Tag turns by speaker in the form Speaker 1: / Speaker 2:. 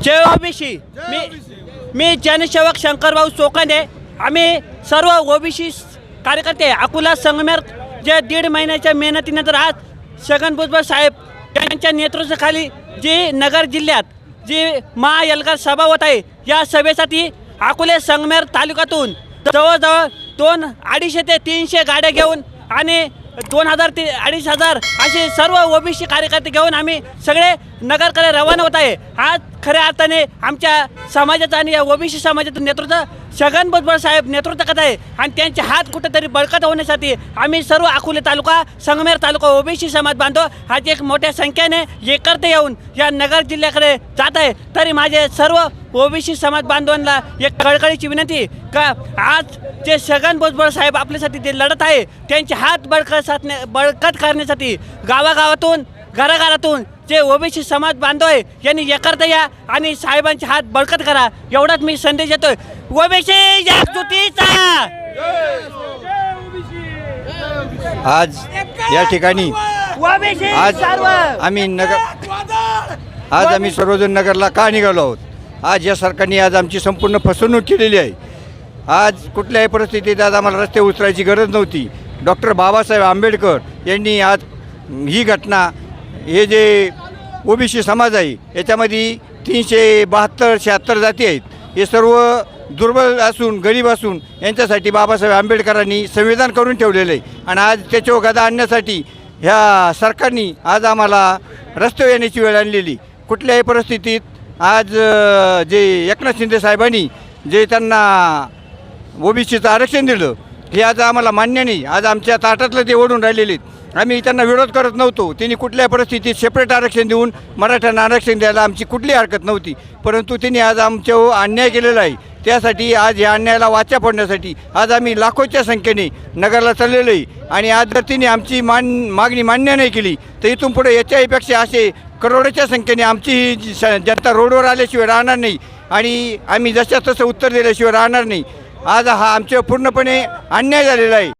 Speaker 1: जय हो ओबीसी मी मी जनसेवक शंकरभाऊ चोकांडे आम्ही सर्व ओबीसी कार्यकर्ते अकोला संगमेर जे दीड महिन्याच्या मेहनतीनंतर आज छगन भुजबळ साहेब यांच्या नेतृत्वाखाली जी नगर जिल्ह्यात जी महायलगार सभा होत आहे या सभेसाठी अकोले संगमेर तालुक्यातून जवळजवळ दोन अडीचशे ते तीनशे गाड्या घेऊन आणि दोन हजार ते अडीच हजार असे सर्व ओबीसी कार्यकर्ते घेऊन आम्ही सगळे नगरकडे रवाना होत आहे. आज खऱ्या अर्थाने आमच्या समाजाचं आणि या ओबीसी समाजाचं नेतृत्व छगन भुजबळ साहेब नेतृत्व करत आहे. आणि त्यांचे हात कुठेतरी बळकट होण्यासाठी आम्ही सर्व अकोले तालुका संगमेर तालुका ओबीसी समाज बांधव आज एक मोठ्या संख्येने एकत्र येऊन या नगर जिल्ह्याकडे जात आहे. तरी माझे सर्व ओबीसी समाज बांधवांना एक कळकळीची विनंती का आज जे छगन भुजबळ साहेब आपल्यासाठी जे लढत आहे त्यांचे हात बळकट साधण्या बळकट करण्यासाठी गावागावातून घराघरातून जे ओबीसी समाज बांधव आहे यांनी एकत्र या आणि साहेबांचे हात बळकट करा. एवढाच मी संदेश देतोय. ओबीसी
Speaker 2: आज या ठिकाणी आज आम्ही नगर आज आम्ही सर्वजण नगरला का निघालो आहोत? आज या सरकारने आज आमची संपूर्ण फसवणूक केलेली आहे. आज कुठल्याही परिस्थितीत आज आम्हाला रस्ते उतरायची गरज नव्हती. डॉक्टर बाबासाहेब आंबेडकर यांनी आज ही घटना हे जे ओबीसी समाज आहे याच्यामध्ये तीनशे बहात्तर शहात्तर जाती आहेत. हे सर्व दुर्बल असून गरीब असून यांच्यासाठी बाबासाहेब आंबेडकरांनी संविधान करून ठेवलेलं आहे. आणि आज त्याच्यावर गदा आणण्यासाठी ह्या सरकारने आज आम्हाला रस्ते येण्याची वेळ आणलेली. कुठल्याही परिस्थितीत आज जे एकनाथ शिंदे साहेबांनी जे त्यांना ओबीसीचं आरक्षण दिलं हे आज आम्हाला मान्य नाही. आज आमच्या ताटातलं ते ओढून राहिलेले आहेत. आम्ही त्यांना विरोध करत नव्हतो. त्यांनी कुठल्या परिस्थितीत सेपरेट आरक्षण देऊन मराठ्यांना आरक्षण द्यायला आमची कुठली हरकत नव्हती. परंतु त्यांनी आज आमच्यावर अन्याय केलेला आहे. त्यासाठी आज या अन्यायाला वाचा पडण्यासाठी आज आम्ही लाखोच्या संख्येने नगरला चाललेलो आहे. आणि आज जर तिने आमची मान मागणी मान्य नाही केली तर इथून पुढे याच्याहीपेक्षा असे करोडोच्या संख्येने आमची ही जनता रोडवर आल्याशिवाय राहणार नाही आणि आम्ही जशा तसं उत्तर दिल्याशिवाय राहणार नाही. आज हा आमच्यावर पूर्णपणे अन्याय झालेला आहे.